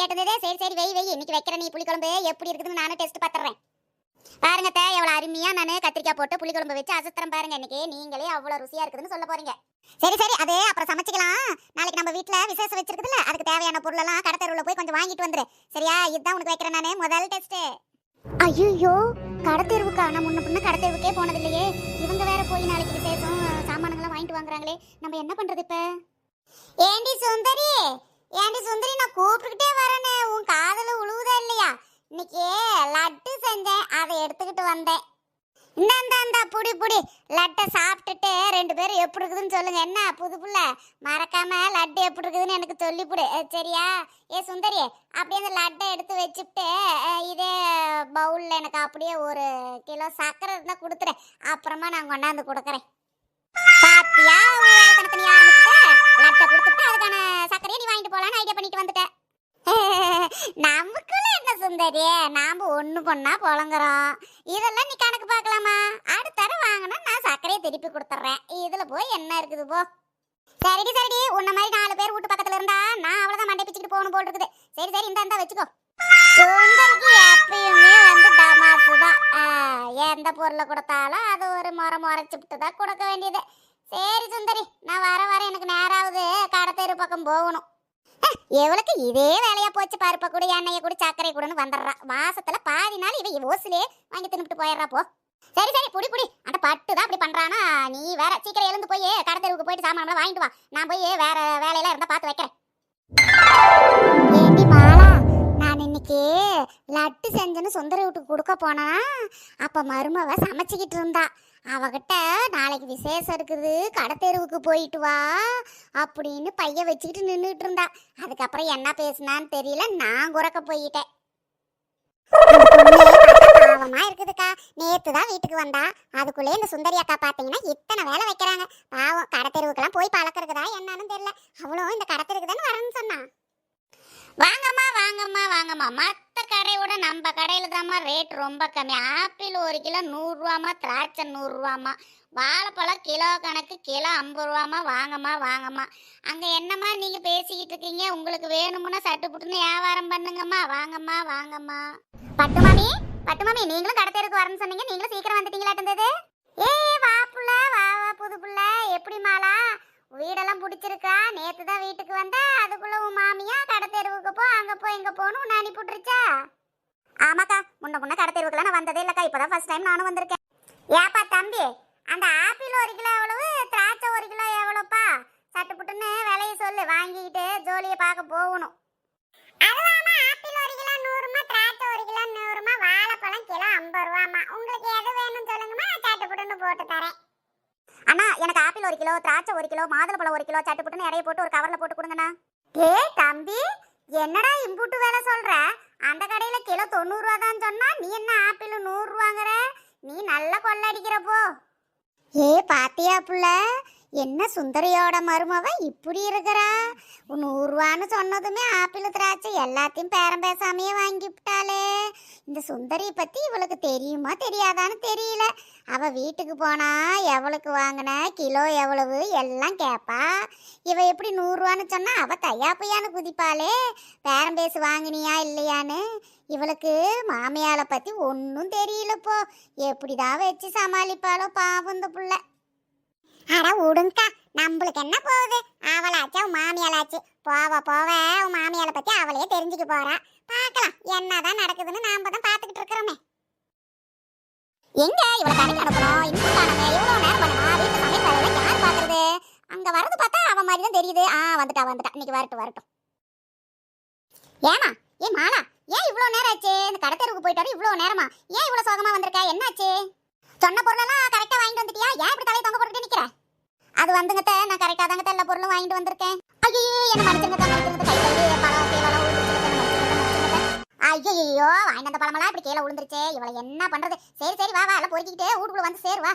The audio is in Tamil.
கேட்டதே சரி சரி வெய் வெய் இன்னைக்கு வைக்கிற நீ புளிக்குழம்பு எப்படி இருக்குதுன்னு நானும் டெஸ்ட் பார்த்துறேன் பாருங்க தே எவ்வளவு அருமையா நான் கத்திரிக்காய் போட்டு புளிக்குழம்பு வச்சு அசத்திரம் பாருங்க. இன்னைக்கு நீங்களே அவ்வளவு ருசியா இருக்குதுன்னு சொல்ல போறீங்க. சரி சரி அதே அப்புறம் சமைச்சிக்கலாம். நாளைக்கு நம்ம வீட்ல விசேஷம் வச்சிருக்குதுல்ல அதுக்கு தேவையான பொருளெல்லாம் கடத்தருவுல போய் கொஞ்சம் வாங்கிட்டு வந்துரு. சரியா? இதுதான் உனக்கு வைக்கிறேன் நானு முதல் டெஸ்ட் ஐயோ கடத்தேர்வுக்கா நான் முன்ன பின்ன கடத்தேர்வுக்கே போனதில்லையே. இவங்க வேற போய் நாளைக்கு விசேஷம் சாமானங்கள்லாம் வாங்கிட்டு வாங்குறாங்களே. நம்ம என்ன பண்றது இப்ப? ஏண்டி சுந்தரி? ஏண்டி சுந்தரி நான் கூப்பிட்டுக்கிட்டே வரேனே உன் காதுல உழுவுதா இல்லையா இன்னைக்கு லட்டு செஞ்சேன் அதை எடுத்துக்கிட்டு வந்தேன் இந்த இந்த இந்த குடி. லட்டை சாப்பிட்டுட்டு ரெண்டு பேரும் எப்படி இருக்குதுன்னு சொல்லுங்க. என்ன புது புள்ள? மறக்காம லட்டு எப்படி இருக்குதுன்னு எனக்கு சொல்லி சரியா? ஏ சுந்தரி அப்படியே அந்த லட்டை எடுத்து வச்சுட்டு இதே பவுல்ல எனக்கு அப்படியே ஒரு கிலோ சர்க்கரை இருந்தால் கொடுத்துரு அப்புறமா நான் கொண்டாந்து கொடுக்குறேன். பாத்தியா? வேலைத்தனத்தை நீ லட்டை கொடுத்துட்டு அதுக்கான சர்க்கரையை நீ வாங்கிட்டு போகலான்னு ஐடியா பண்ணிட்டு வந்துட்டேன் நமக்குள்ள என்ன சுந்தரி? நாம ஒண்ணு பொண்ணா புழங்குறோம் இதெல்லாம் நீ கணக்கு பார்க்கலாமா? அடுத்து வாங்கினா நான் சர்க்கரையை திருப்பி கொடுத்துட்றேன். இதுல போய் என்ன இருக்குது போ. சரிடி சரிடி. உன்ன மாதிரி நாலு பேர் வீட்டு பக்கத்துல இருந்தா நான் அவ்வளவுதான் மண்டை பிச்சுக்கிட்டு போகணும் போல் இருக்குது சரி சரி இந்த இந்த வச்சுக்கோ. சுந்தரிக்கு எப்பயுமே வந்து டமாசு தான். எந்த பொருளை கொடுத்தாலும் அது ஒரு முறை முறைச்சிட்டு தான் கொடுக்க வேண்டியது. சரி சுந்தரி நான் வர வர எனக்கு நேராவது கடத்தெரு பக்கம் போகணும். இவளுக்கு இதே வேலையா போச்சு பருப்பை கூட எண்ணெயை கூட சர்க்கரை கூடன்னு வந்துடுறா. மாசத்துல பாதி நாள் இவ ஓசிலே வாங்கி தின்னுட்டு போயிடுறா போ. சரி சரி புடி புடி. அந்த பட்டு தான் அப்படி பண்றானா? நீ வேற சீக்கிரம் எழுந்து போய் கடத்தெருவுக்கு போயிட்டு சாமான் வாங்கிட்டு வா. நான் போய் வேற வேலையெல்லாம் இருந்தா பார்த்து வைக்கிறேன். ஏண்டி மாலா நான் இன்னைக்கு லட்டு செஞ்சேன்னு சுந்தர வீட்டுக்கு கொடுக்க போனா அப்ப மருமவ சமைச்சுக்கிட்டு இருந்தா. அவகிட்ட நாளைக்கு விசேஷம் இருக்குது கடத்தெருவுக்கு போயிட்டு வா அப்படின்னு பைய வச்சுக்கிட்டு நின்றுட்டு இருந்தா. அதுக்கப்புறம் என்ன பேசுனான்னு தெரியல நான் குறக்க போயிட்டேன். பாவமா இருக்குதுக்கா. நேத்து தான் வீட்டுக்கு வந்தா. அதுக்குள்ளே இந்த சுந்தரி அக்கா பார்த்தீங்கன்னா இத்தனை வேலை வைக்கிறாங்க. பாவம் கடத்தெருவுக்கெல்லாம் போய் பழக்கிறதுதா என்னன்னு தெரியல. அவ்வளோ இந்த கடத்தெருக்கு தானே வரேன்னு சொன்னா. வாங்கம்மா வாங்கம்மா வாங்கம்மா. மற்ற கடையோட நம்ம கடையில் தாம்மா ரேட் ரொம்ப கம்மி. ஆப்பிள் ஒரு கிலோ நூறுரூவாம்மா திராட்சை நூறுரூவாம்மா. வாழைப்பழம் கிலோ கணக்கு கிலோ ஐம்பது ரூபாம்மா. வாங்கம்மா வாங்கம்மா. அங்கே என்னம்மா நீங்கள் பேசிக்கிட்டு இருக்கீங்க? உங்களுக்கு வேணுமுன்னா சட்டு புட்டுன்னு வியாபாரம் பண்ணுங்கம்மா. வாங்கம்மா வாங்கம்மா. பட்டு மாமி பட்டு மாமி நீங்களும் கடை தெருக்கு வரேன்னு சொன்னீங்க. நீங்களும் சீக்கிரம் வந்துட்டீங்களாட்டு ஏய் வா புள்ள வா வா புது புள்ள. எப்படி மாலா? வீடெல்லாம் பிடிச்சிருக்கா? நேத்து தான் வீட்டுக்கு வந்தா. அதுக்குள்ள உன் மாமியா கடத்தேருவுக்கு போ அங்க போ இங்க போன்னு உன்னை அனுப்பிட்டுருச்சா ஆமாக்கா முன்ன முன்ன கடத்தேருவுக்குலாம் நான் வந்ததே இல்லக்கா. இப்பதான் ஃபர்ஸ்ட் டைம் நானும் வந்திருக்கேன். ஏப்பா தம்பி அந்த ஆப்பிள் ஒரு கிலோ எவ்வளவு? திராட்சை ஒரு கிலோ எவ்வளோப்பா? சட்டு புட்டுன்னு விலைய சொல்லு. வாங்கிக்கிட்டு ஜோலியை பார்க்க போகணும். அதுவாமா ஆப்பிள் ஒரு கிலோ நூறுமா திராட்சை ஒரு கிலோ நூறுமா வாழைப்பழம் கிலோ ஐம்பது ரூபாமா உங்களுக்கு எது வேணும்னு சொல்லுங்கம்மா நான் சட்டு புட்டுன்னு போட்டு தரேன். அண்ணா எனக்கு ஆப்பிள் ஒரு கிலோ திராட்சை ஒரு கிலோ மாதுளப்பழம் ஒரு கிலோ சட்டு புட்டுன்னு எடைய போட்டு ஒரு கவர்ல போட்டு கொடுங்கண்ணா. ஏ தம்பி என்னடா இம்புட்டு வேலை சொல்ற? அந்த கடையில கிலோ தொண்ணூறுரூவா தான் சொன்னா நீ என்ன ஆப்பிள் நூறுரூவாங்கிற நீ நல்லா கொள்ளடிக்கிறப்போ ஏ பாத்தியா புள்ள? என்ன சுந்தரியோட மருமவ இப்படி இருக்கிறா? நூறுரூவான்னு சொன்னதுமே ஆப்பிள் திராட்சை எல்லாத்தையும் பேரம் பேசாமையே வாங்கிவிட்டாளே. இந்த சுந்தரியை பற்றி இவளுக்கு தெரியுமா தெரியாதான்னு தெரியல. அவள் வீட்டுக்கு போனா எவளுக்கு வாங்கின கிலோ எவ்வளவு எல்லாம் கேட்பா இவ எப்படி நூறுரூவான்னு அவள் அவ தையாப்பையான்னு குதிப்பாளே. பேரம் பேசி வாங்கினியா இல்லையான்னு? இவளுக்கு மாமியாரை பற்றி ஒன்றும் தெரியலப்போ. எப்படிதான் வச்சு சமாளிப்பாளோ பாவம் இந்த பிள்ளை. அட உடுங்கா நம்மளுக்கு என்ன போகுது? அவளாச்சு அவன் மாமியாளாச்சு. போவ போவ. அவன் மாமியால பத்தி அவளையே தெரிஞ்சுக்க போறா. பார்க்கலாம் என்னதான் நடக்குதுன்னு நாம தான் பார்த்துக்கிட்டு இருக்கிறோமே. எங்க இவ்வளவு கடைக்கு அனுப்பணும் இன்னும் காணுமே எவ்வளவு நேரம் பண்ணுமா? வீட்டு சமையல் வேலையில யார் பாக்குறது அங்க வரது பார்த்தா அவன் மாதிரி தான் தெரியுது. ஆ வந்துட்டா வந்துட்டா. இன்னைக்கு வரட்டும் வரட்டும். ஏமா ஏ மாலா ஏன் இவ்வளவு நேரம் ஆச்சு? இந்த கடத்தெருவுக்கு போயிட்டாரு இவ்வளவு நேரமா? ஏன் இவ்வளவு சோகமா வந்திருக்கா? என்னாச்சு? சொன்ன பொருளெல்லாம் கரெக்டா வாங்கிட்டு வந்துட்டு ஏன் இப்படி தலையை தொங்க போட்டுட்டு நிக்கிற அது வந்துங்கத்த நான் கரெக்டா தாங்க எல்லா பொருளும் வாங்கிட்டு வந்திருக்கேன். ஐயோ என்ன மன்னிச்சுங்க மன்னிச்சுங்க கை கை பழம் ஐயோ வாங்கிட்டு வந்த பழமெல்லாம் இப்படி கீழே விழுந்துருச்சே. இவளை என்ன பண்றது? சரி சரி வா வா எல்லாம் பொறுக்கிக்கிட்டே வீட்டுக்குள்ள வந்து சேருவா